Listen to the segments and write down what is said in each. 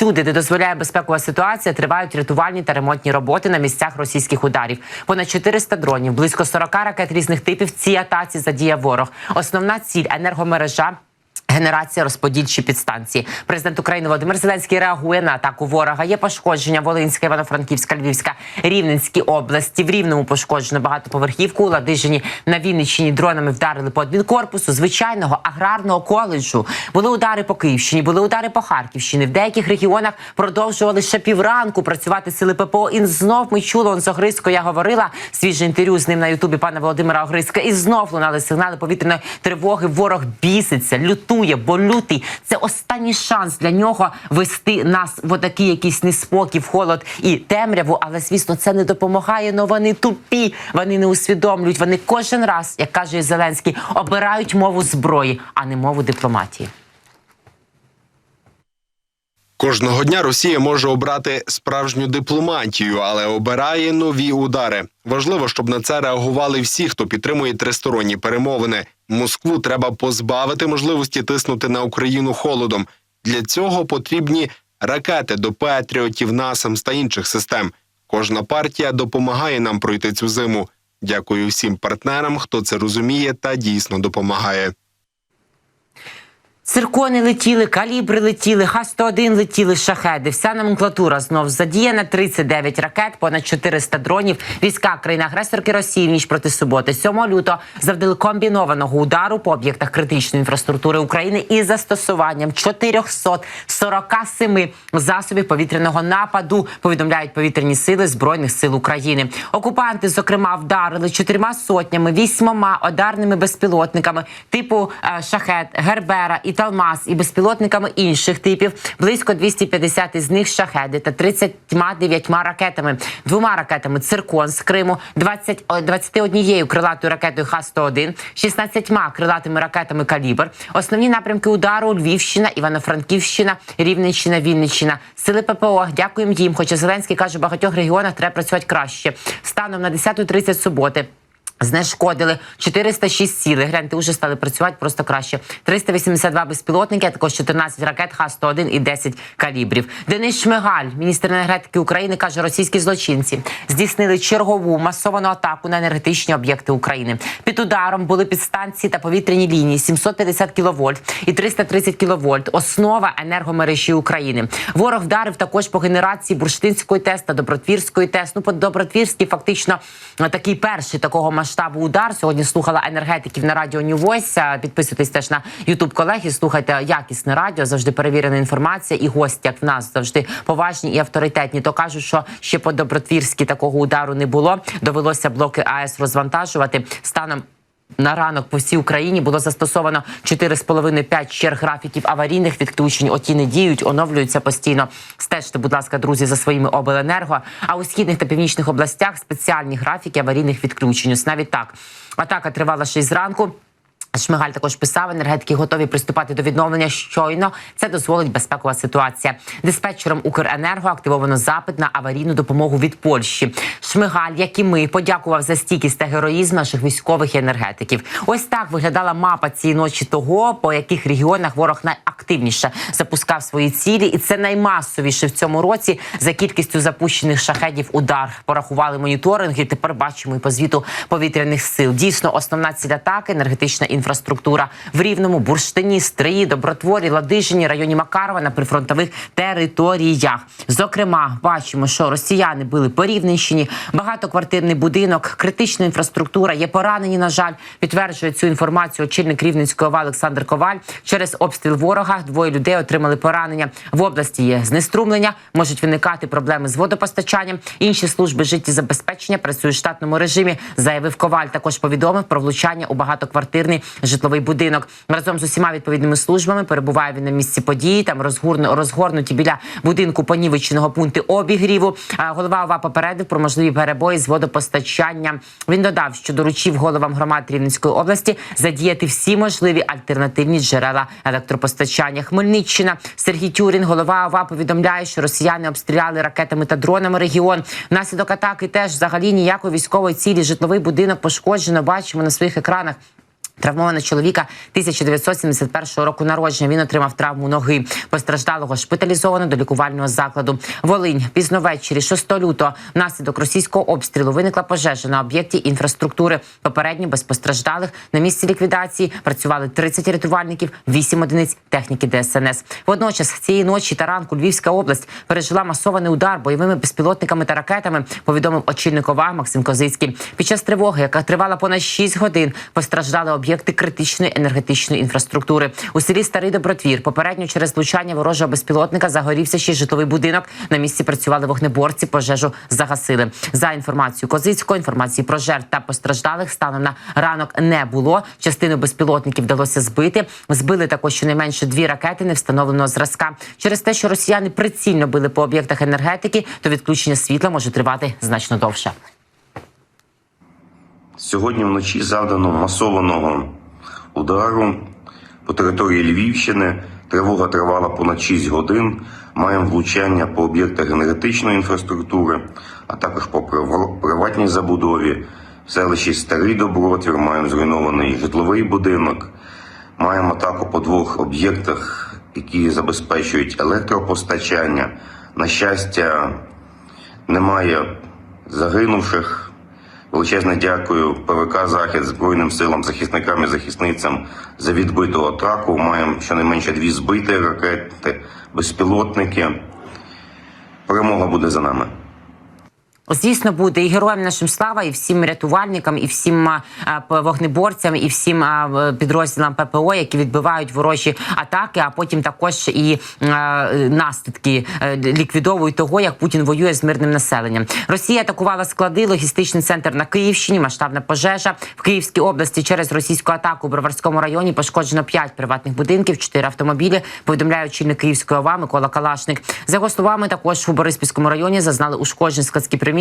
всюди, де дозволяє безпекова ситуація, тривають рятувальні та ремонтні роботи на місцях російських ударів. Понад 400 дронів, близько 40 ракет різних типів. в Цій атаці задіяв ворог. Основна ціль енергомережа. Генерація розподільчі підстанції. Президент України Володимир Зеленський реагує на атаку ворога. Є пошкодження Волинська, Івано-Франківська, Львівська, Рівненські області. В Рівному пошкоджено багатоповерхівку. У Ладижині на Вінниччині дронами вдарили по адмінкорпусу звичайного аграрного коледжу. Були удари по Київщині, були удари по Харківщині. В деяких регіонах продовжували ще півранку працювати сили ППО. І знов ми чули з Огризко. Я говорила свіже інтерв'ю з ним на Ютубі пана Володимира Огризка. І знов лунали сигнали повітряної тривоги. Ворог біситься, лютує, бо лютий це останній шанс для нього вести нас в отакий якийсь неспокій, холод і темряву. Але звісно, це не допомагає. Но вони тупі. Вони не усвідомлюють. Вони кожен раз, як каже Зеленський, обирають мову зброї, а не мову дипломатії. Кожного дня Росія може обрати справжню дипломатію, але обирає нові удари. Важливо, щоб на це реагували всі, хто підтримує тристоронні перемовини. Москву треба позбавити можливості тиснути на Україну холодом. Для цього потрібні ракети до Петріотів, НАСАМС та інших систем. Кожна партія допомагає нам пройти цю зиму. Дякую всім партнерам, хто це розуміє та дійсно допомагає. Циркони летіли, калібри летіли, Х-101 летіли, шахеди. Вся номенклатура знов задіяна. 39 ракет, понад 400 дронів. Війська країни-агресорки Росії в ніч проти суботи. 7 лютого завдали комбінованого удару по об'єктах критичної інфраструктури України із застосуванням 447 засобів повітряного нападу. Повідомляють повітряні сили збройних сил України. Окупанти, зокрема, вдарили чотирма сотнями, вісьмома ударними безпілотниками типу е, шахет, гербера і Талмаз і безпілотниками інших типів. Близько 250 із них шахеди та 39 ракетами. Двома ракетами циркон з Криму, 20, о, 21 крилатою ракетою Х-101, 16 крилатими ракетами калібр. Основні напрямки удару Львівщина, Івано-Франківщина, Рівненщина, Вінниччина. Сили ППО. Дякуємо їм. Хоча Зеленський каже, в багатьох регіонах треба працювати краще. Станом на 10.30 суботи. Знешкодили 406 сіли. Гляньте, вже стали працювати просто краще. 382 безпілотники, а також 14 ракет Х-101 і 10 калібрів. Денис Шмигаль, міністр енергетики України, каже, російські злочинці здійснили чергову масовану атаку на енергетичні об'єкти України. Під ударом були підстанції та повітряні лінії 750 кВт і 330 кВт. Основа енергомережі України. Ворог вдарив також по генерації Бурштинської ТЕС та Добротвірської ТЕС. Ну, по Добротвірській фактично такий перший такого масштабу удар. Сьогодні слухала енергетиків на радіо New Voice. Підписуйтесь теж на Ютуб колеги. Слухайте якісне радіо, завжди перевірена інформація. І гості, як в нас завжди поважні і авторитетні. То кажуть, що ще по добротвірськи такого удару не було. Довелося блоки АЕС розвантажувати станом. На ранок по всій Україні було застосовано 4,5-5 черг графіків аварійних відключень. Оті не діють, оновлюються постійно. Стежте, будь ласка, друзі, за своїми обленерго. А у східних та північних областях спеціальні графіки аварійних відключень. Ось навіть так атака тривала ще й зранку. Шмигаль також писав, енергетики готові приступати до відновлення щойно. Це дозволить безпекова ситуація. Диспетчером Укренерго активовано запит на аварійну допомогу від Польщі. Шмигаль, як і ми, подякував за стійкість та героїзм наших військових і енергетиків. Ось так виглядала мапа цієї ночі того, по яких регіонах ворог найактивніше запускав свої цілі, і це наймасовіше в цьому році за кількістю запущених шахедів. Удар порахували моніторинги. Тепер бачимо і по звіту повітряних сил. Дійсно, основна ціль атаки енергетична інфраструктура в Рівному, Бурштині, Стриї, Добротворі, Ладижині, районі Макарова на прифронтових територіях. Зокрема, бачимо, що росіяни били по Рівненщині, багатоквартирний будинок, критична інфраструктура. Є поранені. На жаль, підтверджує цю інформацію очільник Рівненської ОВА Олександр Коваль. Через обстріл ворога двоє людей отримали поранення. В області є знеструмлення, можуть виникати проблеми з водопостачанням. Інші служби життєзабезпечення працюють в штатному режимі. Заявив Коваль. Також повідомив про влучання у багатоквартирний житловий будинок. Разом з усіма відповідними службами перебуває він на місці події. Там розгорну, розгорнуті біля будинку понівеченого пункти обігріву. Голова ОВА попередив про можливі перебої з водопостачанням. Він додав, що доручив головам громад Рівненської області задіяти всі можливі альтернативні джерела електропостачання. Хмельниччина Сергій Тюрін, голова ОВА, повідомляє, що росіяни обстріляли ракетами та дронами регіон. Внаслідок атаки теж взагалі ніякої військової цілі житловий будинок пошкоджено. Бачимо на своїх екранах. Травмованого чоловіка 1971 року народження. Він отримав травму ноги. Постраждалого шпиталізовано до лікувального закладу. Волинь пізно ввечері, 6 лютого, внаслідок російського обстрілу виникла пожежа на об'єкті інфраструктури. Попередньо без постраждалих на місці ліквідації працювали 30 рятувальників, 8 одиниць техніки ДСНС. Водночас цієї ночі та ранку Львівська область пережила масований удар бойовими безпілотниками та ракетами. Повідомив очільник ОВА Максим Козицький. Під час тривоги, яка тривала понад 6 годин, постраждали об'єкти критичної енергетичної інфраструктури. У селі Старий Добротвір попередньо через влучання ворожого безпілотника загорівся ще житловий будинок. На місці працювали вогнеборці, пожежу загасили. За інформацією Козицького, інформації про жертв та постраждалих станом на ранок не було. Частину безпілотників вдалося збити. Збили також щонайменше дві ракети невстановленого зразка. Через те, що росіяни прицільно били по об'єктах енергетики, то відключення світла може тривати значно довше. Сьогодні вночі завдано масованого удару по території Львівщини. Тривога тривала понад 6 годин. Маємо влучання по об'єктах енергетичної інфраструктури, а також по приватній забудові. В селищі Старий Добротвір маємо зруйнований житловий будинок. Маємо атаку по двох об'єктах, які забезпечують електропостачання. На щастя, немає загинувших. Величезне дякую ПВК Захід Збройним силам, захисникам і захисницям за відбиту атаку. Маємо щонайменше дві збиті ракети, безпілотники. Перемога буде за нами. Звісно, буде і героям нашим слава, і всім рятувальникам, і всім вогнеборцям, і всім підрозділам ППО, які відбивають ворожі атаки, а потім також і наслідки е, ліквідовують того, як Путін воює з мирним населенням. Росія атакувала склади, логістичний центр на Київщині, масштабна пожежа в Київській області через російську атаку у Броварському районі пошкоджено 5 приватних будинків, 4 автомобілі. Повідомляє очільник Київської ОВА Микола Калашник. За його словами, також у Бориспільському районі зазнали ушкоджень складські приміщення,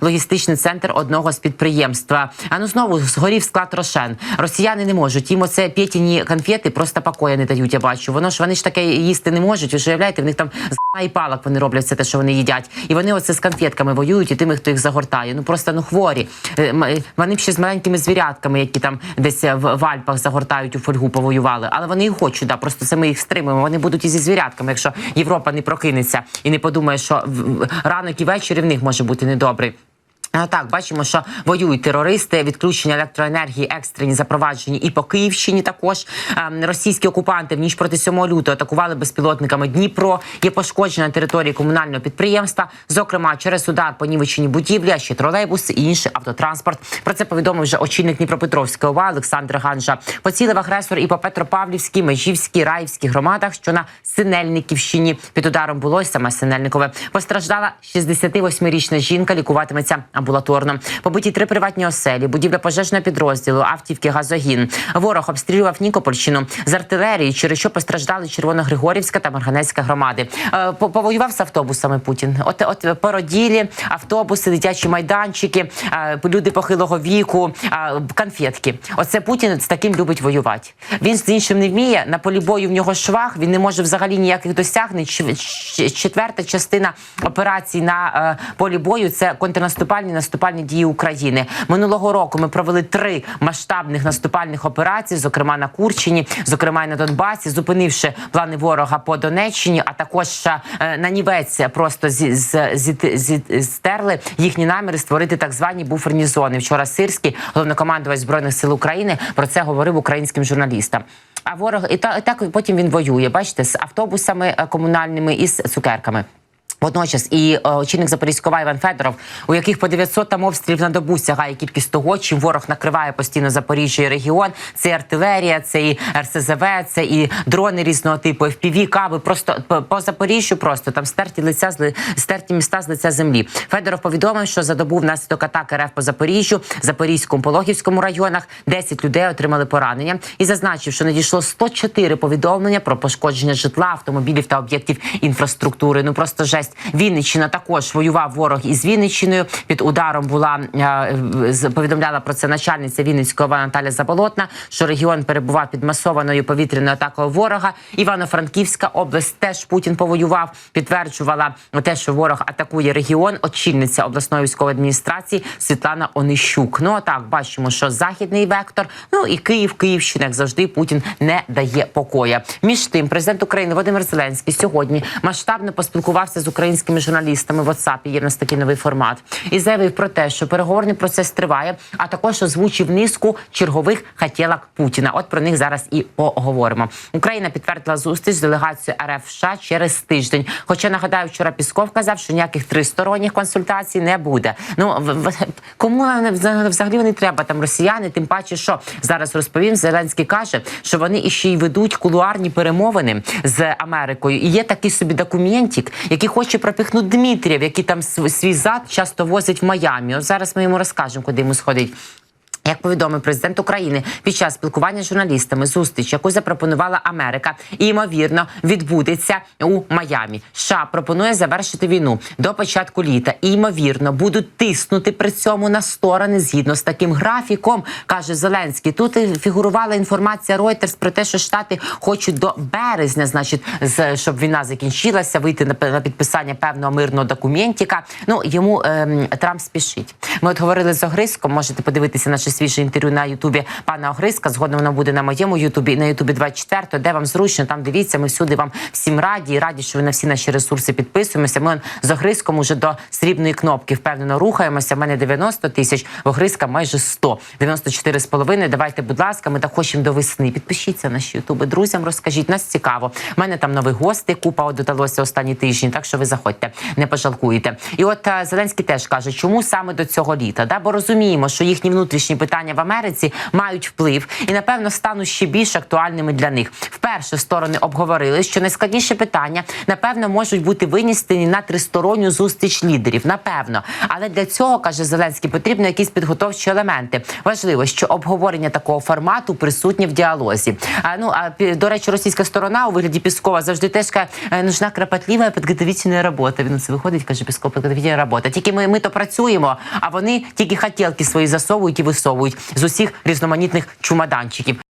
логістичний центр одного з підприємства. А ну знову згорів склад Рошен. Росіяни не можуть. Їм оце п'ятіні конфети просто покоя не дають. Я бачу. Воно ж вони ж таке їсти не можуть. Ви ж уявляєте, в них там з і палок вони роблять все те, що вони їдять. І вони оце з конфетками воюють і тими, хто їх загортає. Ну просто ну хворі. Е, е, Вони ще з маленькими звірятками, які там десь е, в, Альпах загортають у фольгу, повоювали. Але вони і хочуть, да, просто це ми їх стримуємо. Вони будуть і зі звірятками, якщо Європа не прокинеться і не подумає, що в- ранок і ввечері в них може бути недобрий. Так, бачимо, що воюють терористи, відключення електроенергії, екстрені запроваджені і по Київщині. Також російські окупанти в ніч проти 7 лютого атакували безпілотниками Дніпро. Є пошкодження на території комунального підприємства. Зокрема, через удар понівечені будівлі, а ще тролейбуси і інший автотранспорт. Про це повідомив вже очільник Дніпропетровської ОВА Олександр Ганжа. Поцілив агресор і по Петропавлівській, Межівській, Раївській громадах, що на Синельниківщині під ударом було саме Синельникове. Постраждала 68-річна жінка, лікуватиметься амбулаторно. Побиті три приватні оселі, будівля пожежного підрозділу, автівки, газогін. Ворог обстрілював Нікопольщину з артилерії, через що постраждали Червоногригорівська та Марганецька громади. Е, Повоював з автобусами Путін. От, от породілі, автобуси, дитячі майданчики, е, люди похилого віку, е, конфетки. Оце Путін з таким любить воювати. Він з іншим не вміє. На полі бою в нього швах. Він не може взагалі ніяких досягнень. Четверта частина операцій на полі бою це контрнаступальні наступальні дії України. Минулого року ми провели три масштабних наступальних операції, зокрема на Курчині, зокрема і на Донбасі, зупинивши плани ворога по Донеччині, а також е, на Нівець просто зі, з, зі, зі- стерли їхні наміри створити так звані буферні зони. Вчора Сирський, головнокомандувач збройних сил України, про це говорив українським журналістам. А ворог і та і так потім він воює. Бачите, з автобусами е, комунальними і з цукерками. Водночас і е, очільник Запорізького Іван Федоров, у яких по 900 там обстрілів на добу сягає кількість того, чим ворог накриває постійно Запоріжжя і регіон. Це і артилерія, це і РСЗВ, це і дрони різного типу, FPV, каби. Просто по, по Запоріжжю просто там стерті лиця з стерті міста з лиця землі. Федоров повідомив, що за добу внаслідок атаки РФ по Запоріжжю, Запорізькому, Пологівському районах 10 людей отримали поранення і зазначив, що надійшло 104 повідомлення про пошкодження житла, автомобілів та об'єктів інфраструктури. Ну просто жесть. Честь. Вінниччина також воював ворог із Вінниччиною. Під ударом була е, повідомляла про це начальниця Вінницького Наталя Заболотна, що регіон перебував під масованою повітряною атакою ворога. Івано-Франківська область теж Путін повоював. Підтверджувала те, що ворог атакує регіон. Очільниця обласної військової адміністрації Світлана Онищук. Ну а так бачимо, що західний вектор, ну і Київ, Київщина, як завжди, Путін не дає покоя. Між тим, президент України Володимир Зеленський сьогодні масштабно поспілкувався з українськими журналістами в WhatsApp, Є в нас такий новий формат, і заявив про те, що переговорний процес триває, а також озвучив низку чергових хотілок Путіна. От про них зараз і поговоримо. Україна підтвердила зустріч з делегацією РФ США через тиждень. Хоча нагадаю, вчора Пісков казав, що ніяких тристоронніх консультацій не буде. Ну в- кому взагалі не треба там росіяни? Тим паче, що зараз розповім. Зеленський каже, що вони іще й ведуть кулуарні перемовини з Америкою. І є такий собі документик, який хоче пропихнути Дмитрієв, який там св- свій зад часто возить в Майамі. От зараз ми йому розкажемо, куди йому сходить. Як повідомив президент України під час спілкування з журналістами, зустріч, яку запропонувала Америка, і ймовірно відбудеться у Майамі. США пропонує завершити війну до початку літа. І ймовірно будуть тиснути при цьому на сторони згідно з таким графіком, каже Зеленський. Тут фігурувала інформація Reuters про те, що штати хочуть до березня, значить, з щоб війна закінчилася, вийти на, підписання певного мирного документіка. Ну йому ем, Трамп спішить. Ми от говорили з Огриском. Можете подивитися наше свіже інтерв'ю на Ютубі пана Огриска. Згодом воно буде на моєму Ютубі на Ютубі 24, де вам зручно. Там дивіться. Ми всюди вам всім раді і раді, що ви на всі наші ресурси підписуємося. Ми з Огриском уже до срібної кнопки впевнено рухаємося. У мене 90 тисяч, в Огриска майже 100. 94 з половиною. Давайте, будь ласка, ми так хочемо до весни. Підпишіться на наші ютуби. Друзям розкажіть. Нас цікаво. У мене там нових гостей. Купа додалося останні тижні. Так що ви заходьте, не пожалкуєте. І от е, Зеленський теж каже, чому саме до цього літа? Да, бо розуміємо, що їхні внутрішні питання в Америці мають вплив і напевно стануть ще більш актуальними для них. Вперше сторони обговорили, що найскладніші питання напевно можуть бути винесені на тристоронню зустріч лідерів. Напевно, але для цього каже Зеленський, потрібно якісь підготовчі елементи. Важливо, що обговорення такого формату присутнє в діалозі. А ну а до речі, російська сторона у вигляді Піскова завжди теж каже, «Е, нужна кропотлива підготовительна робота. Він це виходить, каже Пісков, підготовительна робота. Тільки ми, ми то працюємо, а вони тільки хотілки свої засовують і висовують з усіх різноманітних чумаданчиків.